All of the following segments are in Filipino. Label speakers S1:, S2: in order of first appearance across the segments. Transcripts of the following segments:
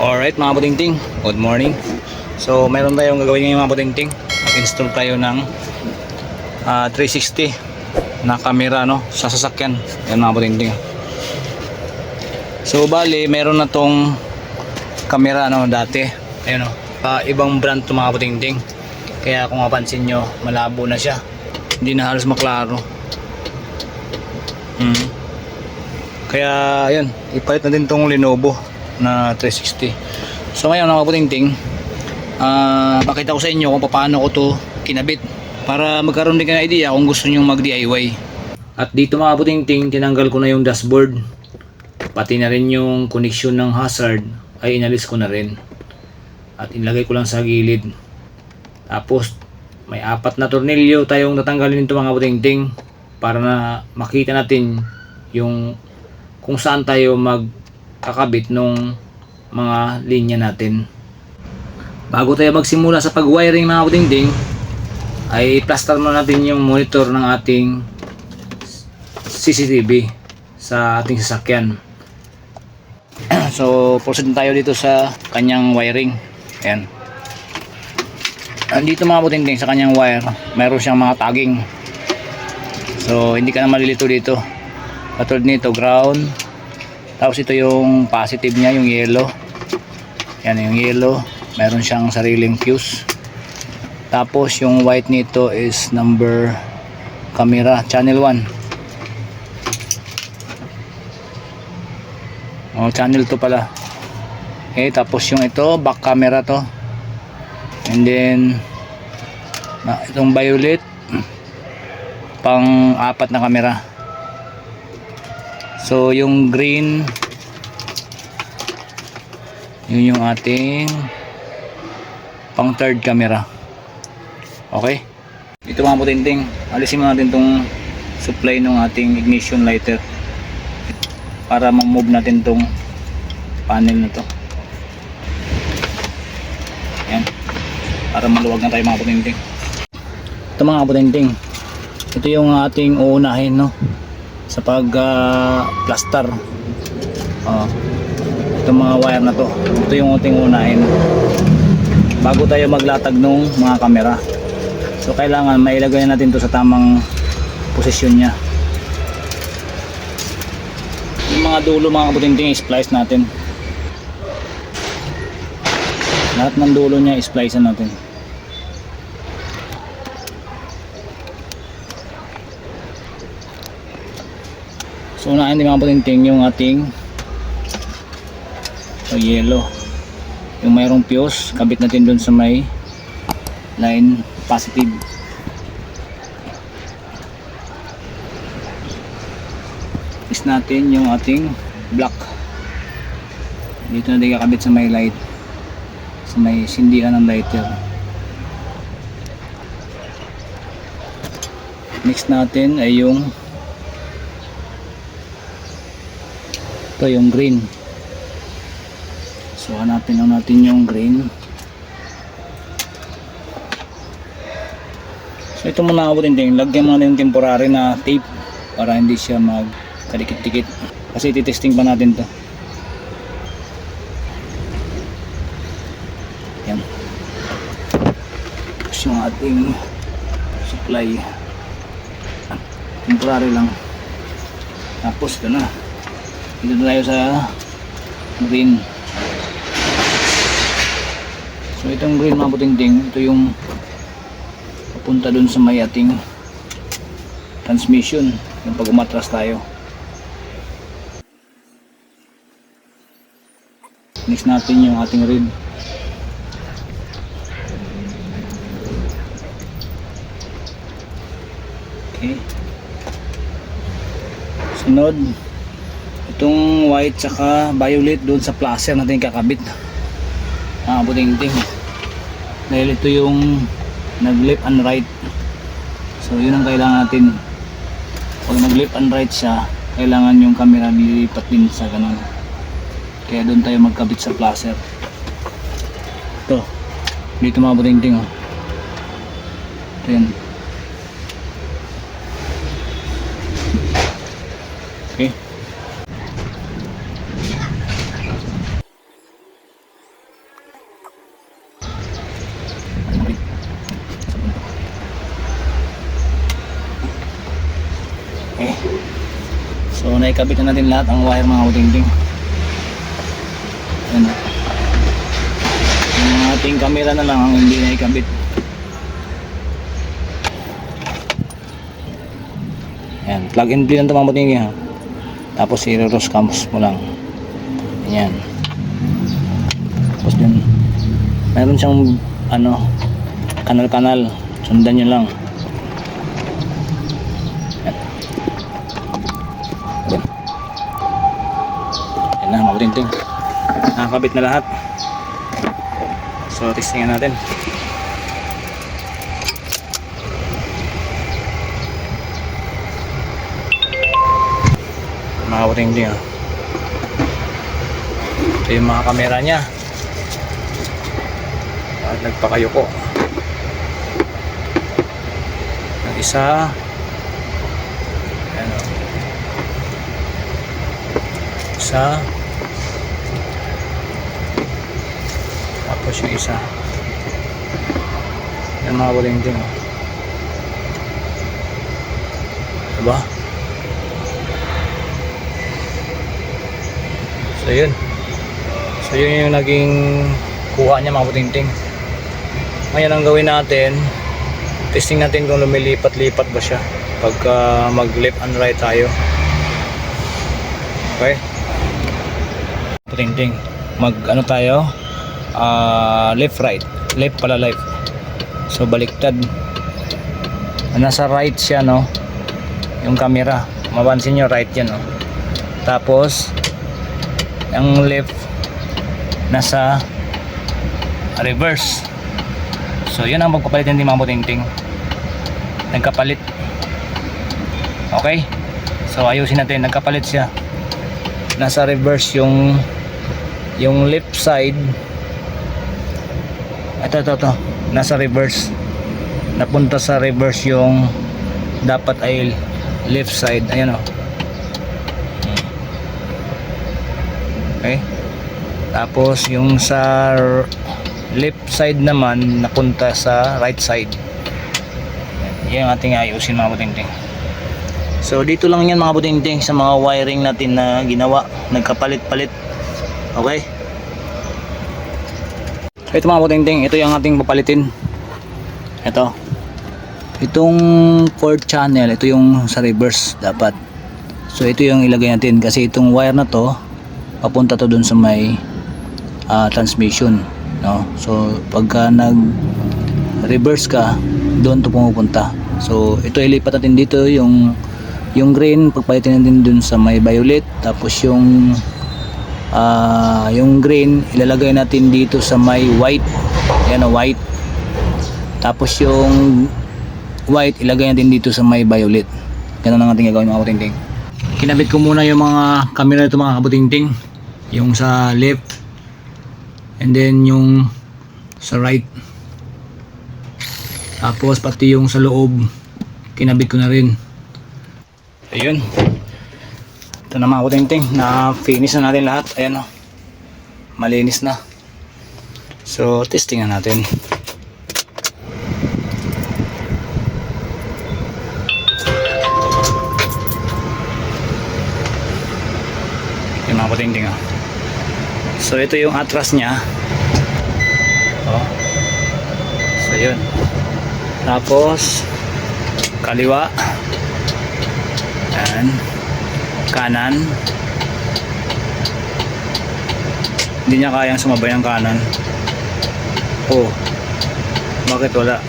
S1: Alright mga putingting, good morning. So meron tayong gagawin ngayon mga putingting. Mag-install tayo ng ah, 360 na camera no, sa sasakyan. Yan mga putingting. So bali, meron na tong camera no, dati. Ayun no, Ah, ibang brand to mga putingting. Kaya kung mapansin nyo, malabo na siya. Hindi na halos maklaro. Hmm. Kaya ayun, ipalit na din tong Lenovo na 360. So ngayon mga putingting, ah pakita ko sa inyo kung paano ko to kinabit para magkaroon din kayo ng idea kung gusto niyo mag DIY. At dito mga putingting, tinanggal ko na yung dashboard. Pati na rin yung connection ng hazard ay inalis ko na rin. At inlagay ko lang sa gilid. Tapos may apat na tornilyo tayong tatanggalin nito mga putingting para na makita natin yung kung saan tayo magkakabit nung mga linya natin. Bago tayo magsimula sa pag-wiring mga putingting, ay plaster muna natin yung monitor ng ating CCTV sa ating sasakyan. so, proceed tayo dito sa kanyang wiring. Ayan. Andito mga putingting sa kanyang wire, meron siyang mga tagging. So, hindi ka na malilito dito. Katulad nito, ground. Tapos ito yung positive niya, yung yellow. Yan yung yellow. Meron siyang sariling fuse. Tapos yung white nito is number camera, channel 1. Oh, channel 2 pala. Okay, tapos yung ito, back camera to. And then, na, itong violet, pang apat na camera. So, yung green, yun yung ating pang third camera. Okay? Ito mga putinting, alisin mo natin tong supply ng ating ignition lighter para ma-move natin tong panel na to. Yan. Para maluwag na tayo mga putinting. Ito mga putinting, ito yung ating uunahin no sa pag ah, plaster. Oh, itong mga wire na to. Ito yung ating unahin. Bago tayo maglatag ng mga kamera. So kailangan mailagay natin to sa tamang posisyon nya yung mga dulo mga kabutinting i-splice natin. Lahat ng dulo nya i-splice natin So unahin din mga putinting yung ating so, yellow. Yung mayroong fuse, kabit natin dun sa may line positive. Is natin yung ating black. Dito na din kakabit sa may light. Sa may sindihan ng lighter. Next natin ay yung ito yung green. So hanapin lang natin yung green. So ito muna ako din. Lagyan natin yung temporary na tape para hindi siya mag kadikit-dikit kasi titesting pa natin to. Yan. Tapos yung ating supply. Temporary lang. Tapos ito na dito tayo sa green. So itong green mga putingting ito yung papunta dun sa may ating transmission yung pag umatras tayo. Next natin yung ating red. Okay. Sunod itong white saka violet doon sa placer natin kakabit. Ah puting-ting dahil ito yung nag left and right. So yun ang kailangan natin. Pag nag left and right siya kailangan yung camera lilipat din sa ganun. Kaya doon tayo magkabit sa placer. Ito. Dito mga puting-ting oh. ito yun okay naikabit na natin lahat ang wire mga kabutingting. Yan. Yung ating camera na lang ang hindi naikabit. Yan, plug and play lang ito mga kabutingting ha. Tapos i-rose cams mo lang. Yan. Tapos dun, meron siyang ano, kanal-kanal. Sundan nyo lang. Yan. Yan. Yan na, mabuting-ting. Nakakabit na lahat. So, testingan natin. Mga kabuting-ting ah. Ito yung mga kamera niya. At nagpakayuko. Ang isa. Ayan o. Isa. Tapos yung isa. Yan mga bulingting o. Diba? So yun. So yun yung naging kuha niya mga putingting. Ngayon ang gawin natin, testing natin kung lumilipat-lipat ba siya pagka mag left and right tayo. Okay? Putingting. Mag ano tayo? Ah, left right. Left pala left. So baliktad. Nasa right siya no. Yung camera. Mapansin nyo right yan no. Tapos ang left nasa reverse so yun ang pagpapalit ng mga butingting nagkapalit okay so ayusin natin nagkapalit siya nasa reverse yung yung left side ito ito ito nasa reverse napunta sa reverse yung dapat ay left side ayan o Okay? Tapos yung sa left side naman napunta sa right side. Yan yung ating ayusin mga butingting. So dito lang yan mga butingting sa mga wiring natin na ginawa. Nagkapalit-palit. Okay? Ito mga butingting, ito yung ating papalitin. Ito. Itong fourth channel, ito yung sa reverse dapat. So ito yung ilagay natin kasi itong wire na to papunta to dun sa may ah, transmission no so pagka nag reverse ka doon to pumupunta so ito ilipat natin dito yung yung green pagpalitin natin dun sa may violet tapos yung ah, yung green ilalagay natin dito sa may white. Yan o white. Tapos yung white ilagay natin dito sa may violet. Ganun ang ating gagawin mga kabutingting. Kinabit ko muna yung mga camera nito mga kabutingting. Yung sa left. And then yung sa right. Tapos pati yung sa loob kinabit ko na rin. Ayun ito na mga kutingting na finish na natin lahat ayan o malinis na so testing na natin yung mga kutingting ah So ito yung atras niya. Oh. So yun. Tapos kaliwa. Yan. Kanan. Hindi niya kayang sumabay ang kanan. Oh. Bakit wala?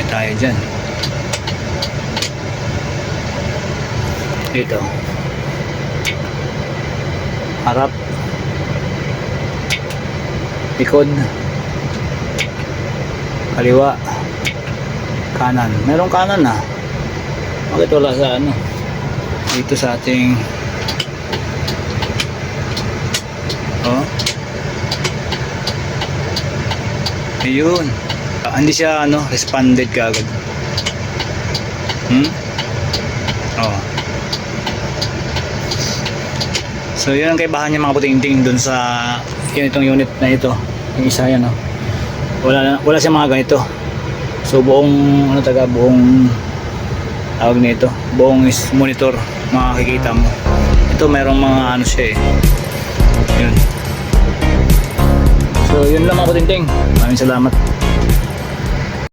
S1: Eh tayo dyan. dito harap likod kaliwa kanan. Merong kanan na bakit wala sa ano? Dito sa ating oh. Ayun. Ah, hindi siya ano responded kagad hmm? Oh. So yun ang kaibahan niya mga puting-ting dun sa yun itong unit na ito. Yung isa yan oh. Wala, wala siya mga ganito. So buong ano taga buong tawag nito, buong is monitor makikita mo. Ito merong mga ano siya eh. Yun. So yun lang mga kutinting. Maraming salamat.